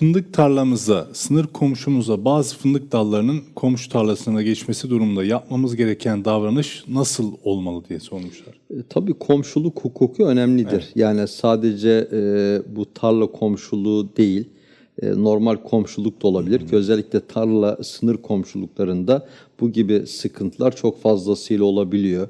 fındık tarlamızda, sınır komşumuza bazı fındık dallarının komşu tarlasına geçmesi durumunda yapmamız gereken davranış nasıl olmalı diye sormuşlar. E, Tabii komşuluk hukuku önemlidir. Yani sadece e, bu tarla komşuluğu değil, e, normal komşuluk da olabilir ki özellikle tarla sınır komşuluklarında bu gibi sıkıntılar çok fazlasıyla olabiliyor.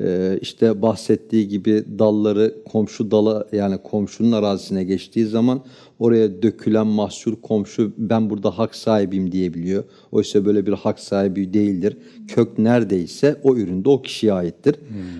E, işte bahsettiği gibi dalları komşu dala yani komşunun arazisine geçtiği zaman oraya dökülen mahsul komşu ben burada hak sahibiyim diyebiliyor. Oysa böyle bir hak sahibi değildir. Kök neredeyse o üründe o kişiye aittir.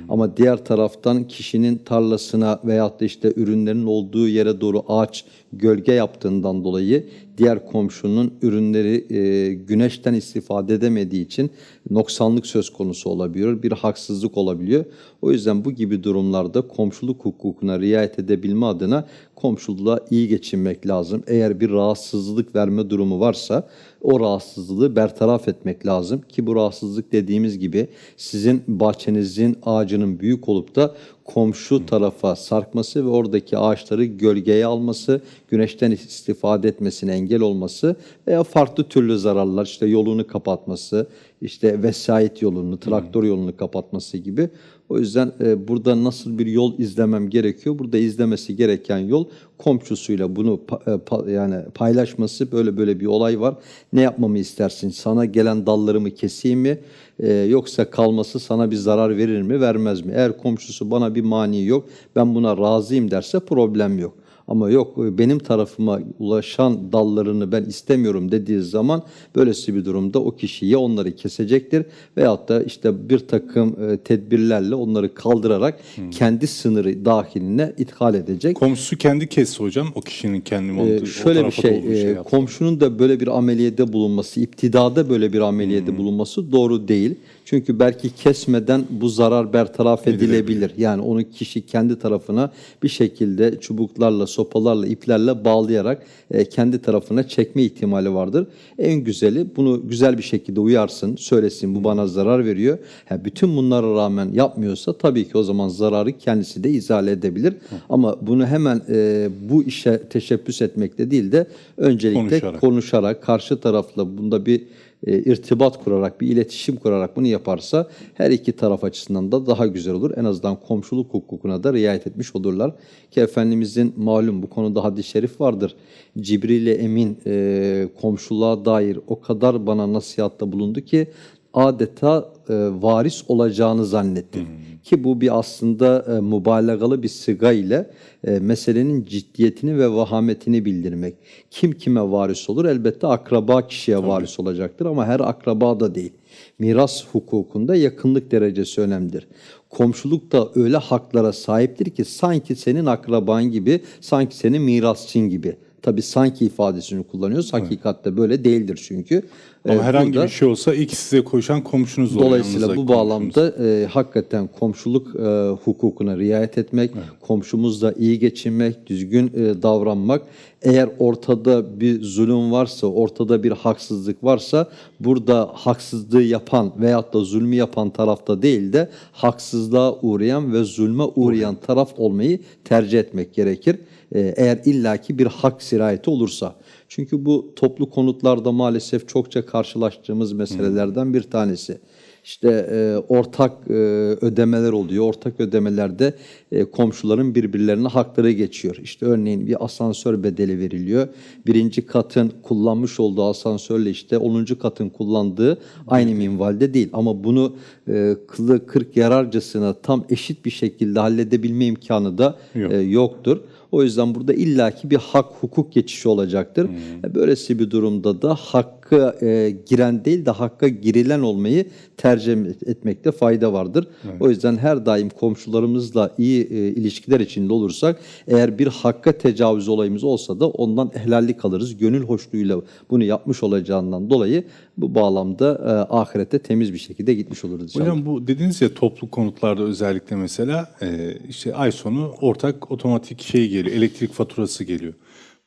Ama diğer taraftan kişinin tarlasına veyahut da işte ürünlerin olduğu yere doğru ağaç gölge yaptığından dolayı diğer komşunun ürünleri e, güneşten istifade edemediği için noksanlık söz konusu olabiliyor. Bir haksızlık olabiliyor. O yüzden bu gibi durumlarda komşuluk hukukuna riayet edebilme adına komşuluğa iyi geçinmek lazım. Eğer bir rahatsızlık verme durumu varsa o rahatsızlığı bertaraf etmek lazım ki bu rahatsızlık dediğimiz gibi sizin bahçenizin ağacının büyük olup da komşu tarafa sarkması ve oradaki ağaçları gölgeye alması, güneşten istifade etmesine engel olması veya farklı türlü zararlar işte yolunu kapatması, işte vesayet yolunu, traktör yolunu kapatması gibi. O yüzden e, burada nasıl bir yol izlemem gerekiyor? Burada izlemesi gereken yol komşusuyla bunu e, yani paylaşması böyle böyle bir olay var. Ne yapmamı istersin? Sana gelen dallarımı keseyim mi? E, yoksa kalması sana bir zarar verir mi, vermez mi? Eğer komşusu bana bir mani yok, ben buna razıyım derse problem yok. Ama yok e, benim tarafıma ulaşan dallarını ben istemiyorum dediği zaman böylesi bir durumda o kişi ya onları kesecektir veyahut da işte bir takım e, tedbirlerle onları kaldırarak kendi sınırı dahiline ithal edecek. Komşusu kendi kesse hocam o kişinin kendi Ee, olduğu, şöyle o bir şey, e, yaptı. komşunun da böyle bir ameliyede bulunması, iptidada böyle bir ameliyede bulunması doğru değil. Çünkü belki kesmeden bu zarar bertaraf edilebilir. Yani onu kişi kendi tarafına bir şekilde çubuklarla, sopalarla, iplerle bağlayarak e, kendi tarafına çekme ihtimali vardır. En güzeli bunu güzel bir şekilde uyarsın, söylesin bu bana zarar veriyor. Ha, bütün bunlara rağmen yapmıyorsa tabii ki o zaman zararı kendisi de izale edebilir. Ama bunu hemen e, bu işe teşebbüs etmekte değil de öncelikle Konuşarak. konuşarak, karşı tarafla bunda bir e, irtibat kurarak, bir iletişim kurarak bunu yaparsa her iki taraf açısından da daha güzel olur. En azından komşuluk hukukuna da riayet etmiş olurlar. Ki Efendimizin malum bu konuda hadis-i şerif vardır. Cibril Emin e, komşuluğa dair o kadar bana nasihatta bulundu ki adeta e, varis olacağını zannettim. Ki bu bir aslında e, mübalağalı bir sıga ile e, meselenin ciddiyetini ve vahametini bildirmek. Kim kime varis olur? Elbette akraba kişiye varis olacaktır ama her akraba da değil. Miras hukukunda yakınlık derecesi önemlidir. Komşuluk da öyle haklara sahiptir ki sanki senin akraban gibi, sanki senin mirasçın gibi. Tabi sanki ifadesini kullanıyoruz. Hakikatte böyle değildir çünkü. Ama Ee, herhangi burada- bir şey olsa ilk size koşan komşunuz olur. Dolayısıyla bu komşunuz. bağlamda e, hakikaten komşuluk e, hukukuna riayet etmek, komşumuzla iyi geçinmek, düzgün e, davranmak. Eğer ortada bir zulüm varsa, ortada bir haksızlık varsa burada haksızlığı yapan veyahut da zulmü yapan tarafta değil de haksızlığa uğrayan ve zulme uğrayan taraf olmayı tercih etmek gerekir. E, eğer illaki bir hak sirayeti olursa. Çünkü bu toplu konutlarda maalesef çokça karşılaştığımız meselelerden bir tanesi. İşte e, ortak e, ödemeler oluyor. Ortak ödemelerde e, komşuların birbirlerine hakları geçiyor. İşte örneğin bir asansör bedeli veriliyor. Birinci katın kullanmış olduğu asansörle işte 10. katın kullandığı aynı minvalde değil. Ama bunu e, kılı kırk yararcasına tam eşit bir şekilde halledebilme imkanı da Yok. e, yoktur. O yüzden burada illaki bir hak hukuk geçişi olacaktır. E, Böylesi bir durumda da hakkı e, giren değil de hakka girilen olmayı tercih etmekte fayda vardır. O yüzden her daim komşularımızla iyi e, ilişkiler içinde olursak eğer bir hakka tecavüz olayımız olsa da ondan helallik alırız. Gönül hoşluğuyla bunu yapmış olacağından dolayı bu bağlamda e, ahirete temiz bir şekilde gitmiş oluruz. Hocam bu dediniz ya toplu konutlarda özellikle mesela e, işte ay sonu ortak otomatik şey geliyor, elektrik faturası geliyor.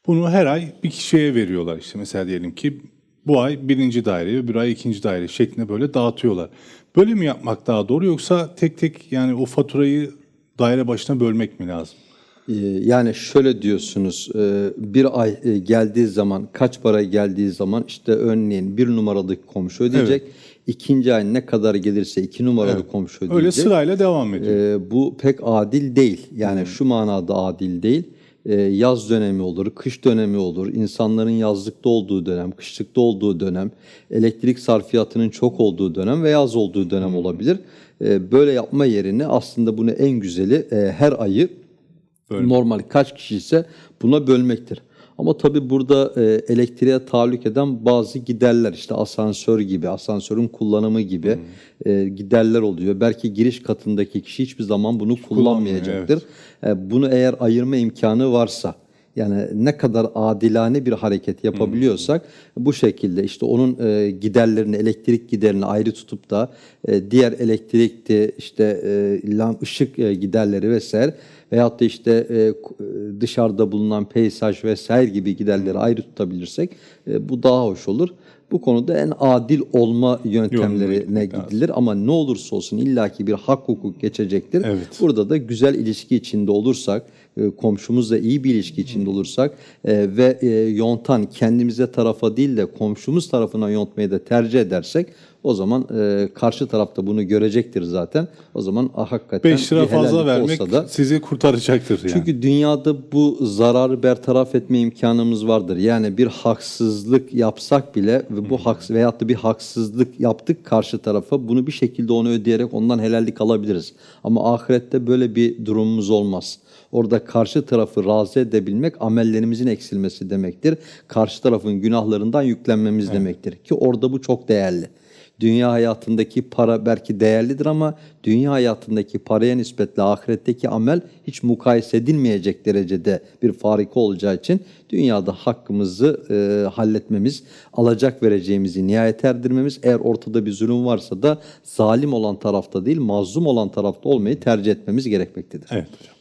Bunu her ay bir kişiye veriyorlar işte mesela diyelim ki bu ay birinci daire, bir ay ikinci daire şeklinde böyle dağıtıyorlar. Böyle mi yapmak daha doğru yoksa tek tek yani o faturayı daire başına bölmek mi lazım? Ee, Yani şöyle diyorsunuz, e, bir ay e, geldiği zaman, kaç para geldiği zaman işte örneğin bir numaralık komşu ödeyecek. İkinci ay ne kadar gelirse iki numaralı komşu ödeyecek. Öyle sırayla devam ediyor. Ee, bu pek adil değil. Yani şu manada adil değil. Ee, yaz dönemi olur, kış dönemi olur. İnsanların yazlıkta olduğu dönem, kışlıkta olduğu dönem, elektrik sarfiyatının çok olduğu dönem ve yaz olduğu dönem olabilir. Ee, böyle yapma yerine aslında bunu en güzeli e, her ayı normal kaç kişi ise buna bölmektir. Ama tabii burada e, elektriğe tahallük eden bazı giderler işte asansör gibi, asansörün kullanımı gibi e, giderler oluyor. Belki giriş katındaki kişi hiçbir zaman bunu kullanmayacaktır. E, bunu eğer ayırma imkanı varsa yani ne kadar adilane bir hareket yapabiliyorsak bu şekilde işte onun e, giderlerini, elektrik giderini ayrı tutup da e, diğer elektrikti, işte e, ışık e, giderleri vesaire veyahut da işte e, e, dışarıda bulunan peyzaj vesaire gibi giderleri ayrı tutabilirsek e, bu daha hoş olur. Bu konuda en adil olma yöntemlerine gitmek lazım. gidilir ama ne olursa olsun illaki bir hak hukuk geçecektir. Evet. Burada da güzel ilişki içinde olursak, e, komşumuzla iyi bir ilişki içinde olursak e, ve e, yontan kendimize tarafa değil de komşumuz tarafına yontmayı da tercih edersek o zaman e, karşı tarafta bunu görecektir zaten. O zaman ah, hakikaten 5 lira fazla vermek da sizi kurtaracaktır yani. çünkü dünyada bu zararı bertaraf etme imkanımız vardır. Yani bir haksızlık yapsak bile ve bu haks veyahut da bir haksızlık yaptık karşı tarafa bunu bir şekilde onu ödeyerek ondan helallik alabiliriz. Ama ahirette böyle bir durumumuz olmaz. Orada karşı tarafı razı edebilmek amellerimizin eksilmesi demektir. Karşı tarafın günahlarından yüklenmemiz demektir ki orada bu çok değerli. Dünya hayatındaki para belki değerlidir ama dünya hayatındaki paraya nispetle ahiretteki amel hiç mukayese edilmeyecek derecede bir farika olacağı için dünyada hakkımızı e, halletmemiz, alacak vereceğimizi nihayet erdirmemiz, eğer ortada bir zulüm varsa da zalim olan tarafta değil mazlum olan tarafta olmayı tercih etmemiz gerekmektedir. Evet hocam.